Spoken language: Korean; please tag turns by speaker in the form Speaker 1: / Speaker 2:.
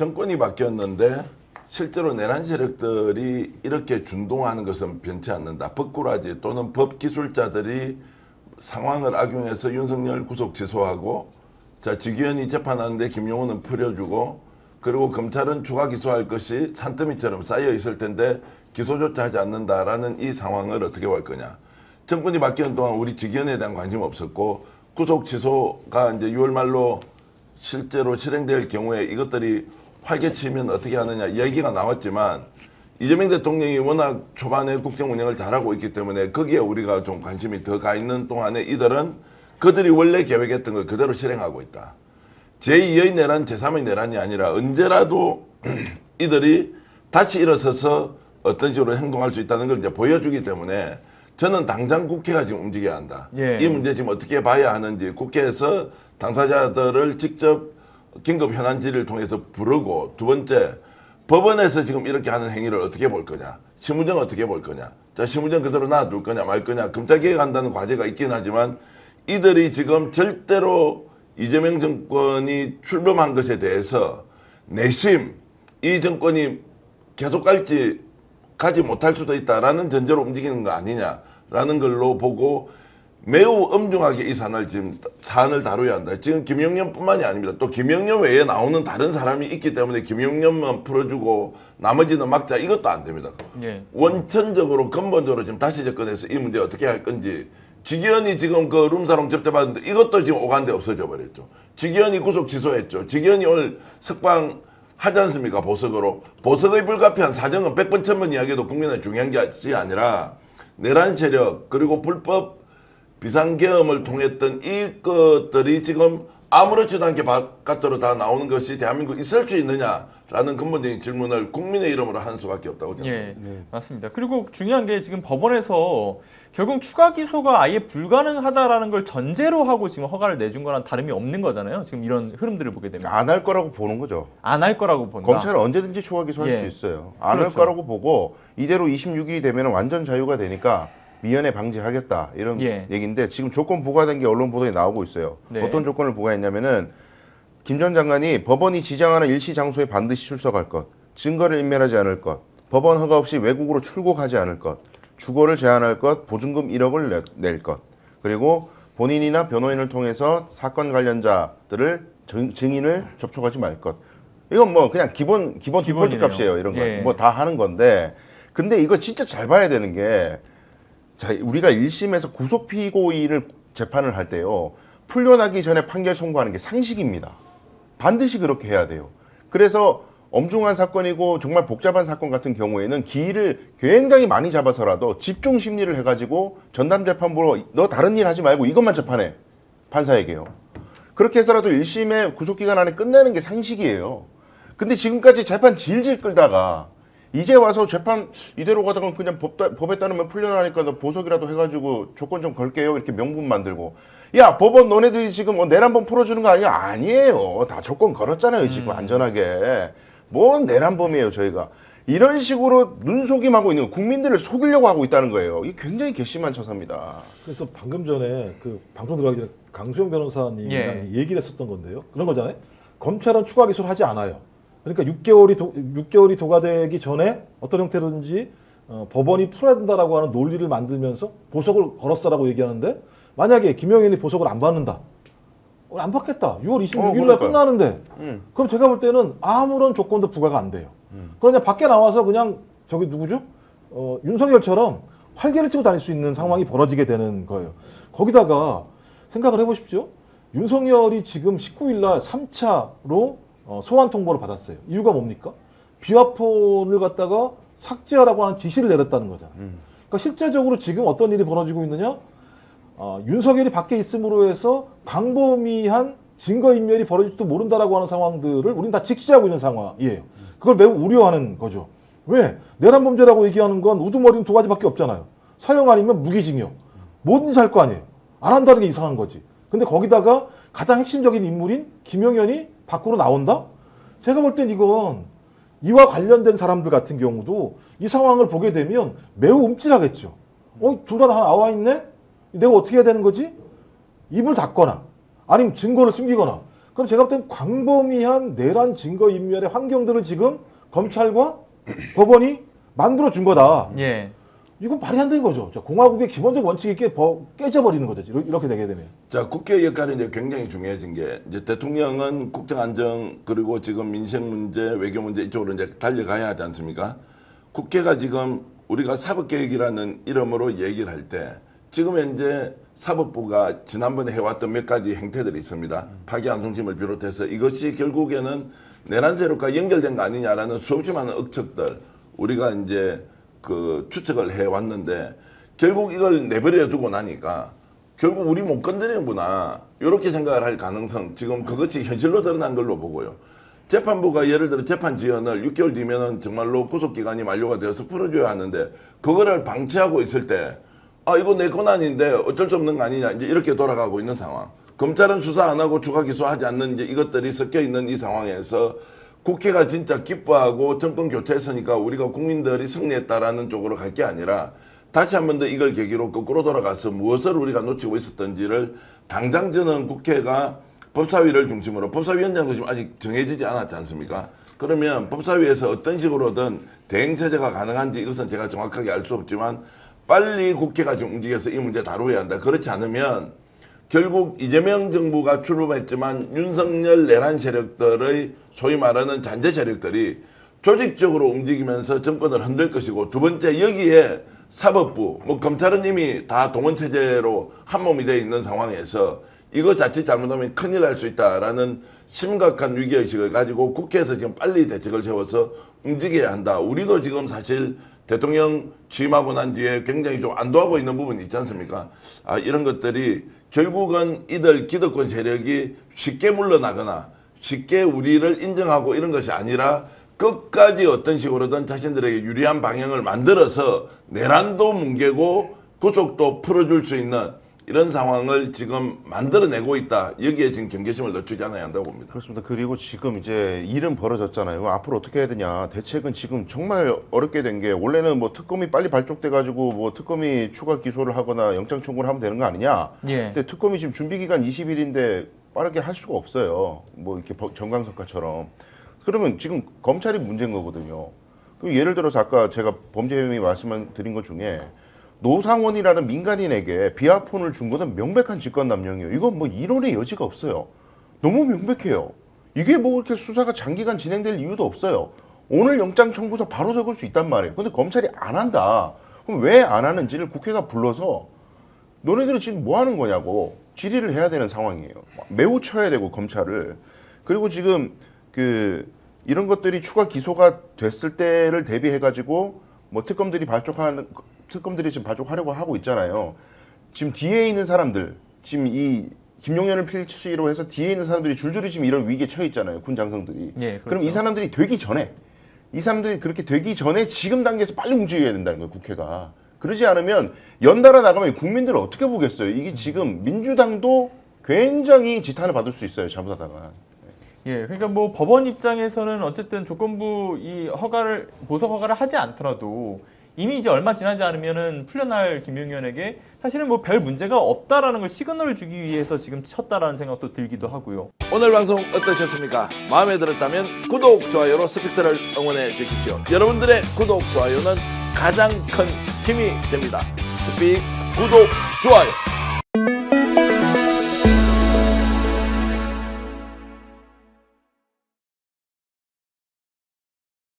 Speaker 1: 정권이 바뀌었는데 실제로 내란 세력들이 이렇게 준동하는 것은 변치 않는다. 법꾸라지 또는 법 기술자들이 상황을 악용해서 윤석열 구속 취소하고 자 직위원이 재판하는데 김용호는 풀어주고 그리고 검찰은 추가 기소할 것이 산더미처럼 쌓여 있을 텐데 기소조차 하지 않는다라는 이 상황을 어떻게 볼 거냐. 정권이 바뀌는 동안 우리 직위원에 대한 관심 없었고 구속 취소가 이제 6월 말로 실제로 실행될 경우에 이것들이 활개치면 어떻게 하느냐 얘기가 나왔지만 이재명 대통령이 워낙 초반에 국정 운영을 잘하고 있기 때문에 거기에 우리가 좀 관심이 더 가 있는 동안에 이들은 그들이 원래 계획했던 걸 그대로 실행하고 있다. 제2의 내란, 제3의 내란이 아니라 언제라도 이들이 다시 일어서서 어떤 식으로 행동할 수 있다는 걸 이제 보여주기 때문에 저는 당장 국회가 지금 움직여야 한다.
Speaker 2: 예.
Speaker 1: 이 문제 지금 어떻게 봐야 하는지 국회에서 당사자들을 직접 긴급 현안 질의를 통해서 부르고 두 번째 법원에서 지금 이렇게 하는 행위를 어떻게 볼 거냐? 신문정 어떻게 볼 거냐? 자 신문정 그대로 놔둘 거냐 말 거냐? 검찰 개혁한다는 과제가 있긴 하지만 이들이 지금 절대로 이재명 정권이 출범한 것에 대해서 내심 이 정권이 계속 갈지 가지 못할 수도 있다라는 전제로 움직이는 거 아니냐라는 걸로 보고 매우 엄중하게 이 사안을 지금 사안을 다뤄야 한다. 지금 김영년뿐만이 아닙니다. 또 김영년 외에 나오는 다른 사람이 있기 때문에 김영년만 풀어주고 나머지는 막자 이것도 안 됩니다.
Speaker 2: 예.
Speaker 1: 원천적으로 근본적으로 지금 다시 접근해서 이 문제 어떻게 할 건지 직위원이 지금 그 룸사롱 접대받는데 이것도 지금 오간데 없어져 버렸죠. 직위원이 구속 취소했죠. 직위원이 오늘 석방 하지 않습니까? 보석으로. 보석의 불가피한 사정은 100번 천번 이야기도 국민의 중요한 것이 아니라 내란 세력 그리고 불법 비상계엄을 통했던 이 것들이 지금 아무렇지도 않게 바깥으로 다 나오는 것이 대한민국에 있을 수 있느냐라는 근본적인 질문을 국민의 이름으로 하는 수밖에 없다고 생각합니다.
Speaker 2: 예, 맞습니다. 그리고 중요한 게 지금 법원에서 결국 추가 기소가 아예 불가능하다라는 걸 전제로 하고 지금 허가를 내준 거랑 다름이 없는 거잖아요. 지금 이런 흐름들을 보게 되면
Speaker 3: 안 할 거라고 보는 거죠.
Speaker 2: 안 할 거라고 본다.
Speaker 3: 검찰은 언제든지 추가 기소할
Speaker 2: 예.
Speaker 3: 수 있어요. 안할
Speaker 2: 그렇죠.
Speaker 3: 거라고 보고 이대로 26일이 되면 완전 자유가 되니까 미연에 방지하겠다 이런
Speaker 2: 예.
Speaker 3: 얘기인데 지금 조건 부과된 게 언론 보도에 나오고 있어요.
Speaker 2: 네.
Speaker 3: 어떤 조건을 부과했냐면은 김 전 장관이 법원이 지정하는 일시 장소에 반드시 출석할 것, 증거를 인멸하지 않을 것, 법원 허가 없이 외국으로 출국하지 않을 것, 주거를 제한할 것, 보증금 1억을 내, 낼 것, 그리고 본인이나 변호인을 통해서 사건 관련자들을 증, 증인을 접촉하지 말 것. 이건 뭐 그냥 기본 기본 디폴트. 값이에요. 이런 거.
Speaker 2: 예.
Speaker 3: 뭐다 하는 건데. 근데 이거 진짜 잘 봐야 되는 게 자, 우리가 1심에서 구속 피고인을 재판을 할 때요. 풀려나기 전에 판결 선고하는 게 상식입니다. 반드시 그렇게 해야 돼요. 그래서 엄중한 사건이고 정말 복잡한 사건 같은 경우에는 기일을 굉장히 많이 잡아서라도 집중 심리를 해가지고 전담 재판부로 너 다른 일 하지 말고 이것만 재판해 판사에게요. 그렇게 해서라도 1심의 구속기간 안에 끝내는 게 상식이에요. 근데 지금까지 재판 질질 끌다가 이제 와서 재판 이대로 가다가 그냥 법, 따- 법에 따르면 풀려나니까 너 보석이라도 해가지고 조건 좀 걸게요. 이렇게 명분 만들고. 야 법원 너네들이 지금 뭐 내란범 풀어주는 거 아니야? 아니에요. 다 조건 걸었잖아요 지금 안전하게. 뭔 내란범이에요 저희가. 이런 식으로 눈속임하고 있는 거, 국민들을 속이려고 하고 있다는 거예요. 이게 굉장히 괘씸한 처사입니다.
Speaker 4: 그래서 방금 전에 그 방송 들어가기 전에 강수영 변호사님이랑
Speaker 2: 예.
Speaker 4: 얘기를 했었던 건데요. 그런 거잖아요. 검찰은 추가 기소를 하지 않아요. 그러니까 6개월이 도, 6개월이 도과되기 전에 어떤 형태로든지 어, 법원이 풀어야 된다라고 하는 논리를 만들면서 보석을 걸었어라고 얘기하는데 만약에 김영현이 보석을 안 받는다. 어, 안 받겠다. 6월 26일 날
Speaker 3: 그러니까요.
Speaker 4: 끝나는데.
Speaker 3: 음.
Speaker 4: 그럼 제가 볼 때는 아무런 조건도 부과가 안 돼요. 그러냐 밖에 나와서 그냥 저기 누구죠? 어, 윤석열처럼 활개를 치고 다닐 수 있는 상황이 벌어지게 되는 거예요. 거기다가 생각을 해보십시오. 윤석열이 지금 19일 날 3차로 어, 소환 통보를 받았어요. 이유가 뭡니까? 비화폰을 갖다가 삭제하라고 하는 지시를 내렸다는 거잖아요. 그러니까 실제적으로 지금 어떤 일이 벌어지고 있느냐? 어, 윤석열이 밖에 있음으로 해서 광범위한 증거인멸이 벌어질지도 모른다라고 하는 상황들을 우리는 다 직시하고 있는 상황이에요. 그걸 매우 우려하는 거죠. 왜? 내란 범죄라고 얘기하는 건 우두머리는 두 가지밖에 없잖아요. 사형 아니면 무기징역. 뭐든지 할 거 아니에요. 안 한다는 게 이상한 거지. 근데 거기다가 가장 핵심적인 인물인 김영현이 밖으로 나온다? 제가 볼 땐 이건 이와 관련된 사람들 같은 경우도 이 상황을 보게 되면 매우 움찔하겠죠. 어, 둘 다 나와 있네? 내가 어떻게 해야 되는 거지? 입을 닫거나 아니면 증거를 숨기거나 그럼 제가 볼 땐 광범위한 내란 증거 인멸의 환경들을 지금 검찰과 법원이 만들어 준 거다.
Speaker 2: 예.
Speaker 4: 이건 말이 안 되는 거죠. 자, 공화국의 기본적 원칙이 깨, 버- 깨져버리는 거죠. 이렇게- 되게 되면.
Speaker 1: 자, 국회 역할이 이제 굉장히 중요해진 게 이제 대통령은 국정 안정 그리고 지금 민생 문제, 외교 문제 이쪽으로 이제 달려가야 하지 않습니까? 국회가 지금 우리가 사법개혁이라는 이름으로 얘기를 할 때 지금 현재 사법부가 지난번에 해왔던 몇 가지 행태들이 있습니다. 파기환송심을 비롯해서 이것이 결국에는 내란 세력과 연결된 거 아니냐라는 수없이 많은 억측들 우리가 이제 그 추측을 해왔는데 결국 이걸 내버려 두고 나니까 결국 우리 못 건드리는구나 이렇게 생각을 할 가능성 지금 그것이 현실로 드러난 걸로 보고요. 재판부가 예를 들어 재판 지연을 6개월 뒤면은 정말로 구속 기간이 만료가 되어서 풀어줘야 하는데 그거를 방치하고 있을 때 아 이거 내 권한인데 어쩔 수 없는 거 아니냐 이제 이렇게 돌아가고 있는 상황. 검찰은 수사 안 하고 추가 기소하지 않는 이제 이것들이 섞여 있는 이 상황에서 국회가 진짜 기뻐하고 정권 교체했으니까 우리가 국민들이 승리했다라는 쪽으로 갈 게 아니라 다시 한 번 더 이걸 계기로 거꾸로 돌아가서 무엇을 우리가 놓치고 있었던지를 당장 저는 국회가 법사위를 중심으로 법사위원장도 지금 아직 정해지지 않았지 않습니까? 그러면 법사위에서 어떤 식으로든 대행 체제가 가능한지 이것은 제가 정확하게 알 수 없지만 빨리 국회가 좀 움직여서 이 문제 다루어야 한다. 그렇지 않으면 결국 이재명 정부가 출범했지만 윤석열 내란 세력들의 소위 말하는 잔재 세력들이 조직적으로 움직이면서 정권을 흔들 것이고 두 번째 여기에 사법부 뭐 검찰은 이미 다 동원 체제로 한 몸이 돼 있는 상황에서 이거 자칫 잘못하면 큰일 날 수 있다라는 심각한 위기 의식을 가지고 국회에서 지금 빨리 대책을 세워서 움직여야 한다. 우리도 지금 사실 대통령 취임하고 난 뒤에 굉장히 좀 안도하고 있는 부분이 있지 않습니까? 아, 이런 것들이 결국은 이들 기득권 세력이 쉽게 물러나거나 쉽게 우리를 인정하고 이런 것이 아니라 끝까지 어떤 식으로든 자신들에게 유리한 방향을 만들어서 내란도 뭉개고 구속도 풀어줄 수 있는 이런 상황을 지금 만들어내고 있다. 여기에 지금 경계심을 늦추지 않아야 한다고 봅니다.
Speaker 3: 그렇습니다. 그리고 지금 이제 일은 벌어졌잖아요. 앞으로 어떻게 해야 되냐. 대책은 지금 정말 어렵게 된 게 원래는 뭐 특검이 빨리 발족돼 가지고 뭐 특검이 추가 기소를 하거나 영장 청구를 하면 되는 거 아니냐.
Speaker 2: 예.
Speaker 3: 근데 특검이 지금 준비 기간 20일인데 빠르게 할 수가 없어요. 뭐 이렇게 버- 정강석화처럼. 그러면 지금 검찰이 문제인 거거든요. 그 예를 들어서 아까 제가 범죄 혐의 말씀드린 것 중에 노상원이라는 민간인에게 비아폰을 준 거는 명백한 직권남용이에요. 이건 뭐 이론의 여지가 없어요. 너무 명백해요. 이게 뭐 이렇게 수사가 장기간 진행될 이유도 없어요. 오늘 영장 청구서 바로 적을 수 있단 말이에요. 근데 검찰이 안 한다. 그럼 왜 안 하는지를 국회가 불러서 너네들은 지금 뭐 하는 거냐고 질의를 해야 되는 상황이에요. 매우 쳐야 되고 검찰을 그리고 지금 그 이런 것들이 추가 기소가 됐을 때를 대비해 가지고 뭐 특검들이 발족하는 특검들이 지금 발족하려고 하고 있잖아요. 지금 뒤에 있는 사람들 지금 이 김용현을 필치로 해서 뒤에 있는 사람들이 줄줄이 지금 이런 위기에 처해 있잖아요. 군 장성들이.
Speaker 2: 예,
Speaker 3: 그럼
Speaker 2: 그렇죠.
Speaker 3: 이 사람들이 되기 전에 이 사람들이 그렇게 되기 전에 지금 단계에서 빨리 움직여야 된다는 거예요. 국회가. 그러지 않으면 연달아 나가면 국민들을 어떻게 보겠어요. 이게 지금 민주당도 굉장히 지탄을 받을 수 있어요. 잘못하다가.
Speaker 2: 예, 그러니까 뭐 법원 입장에서는 어쨌든 조건부 이 허가를 보석 허가를 하지 않더라도 이미 이제 얼마 지나지 않으면은 풀려날 김용현에게 사실은 뭐 별 문제가 없다라는 걸 시그널을 주기 위해서 지금 쳤다라는 생각도 들기도 하고요.
Speaker 1: 오늘 방송 어떠셨습니까? 마음에 들었다면 구독, 좋아요로 스픽스를 응원해 주십시오. 여러분들의 구독, 좋아요는 가장 큰 힘이 됩니다. 스픽 구독, 좋아요.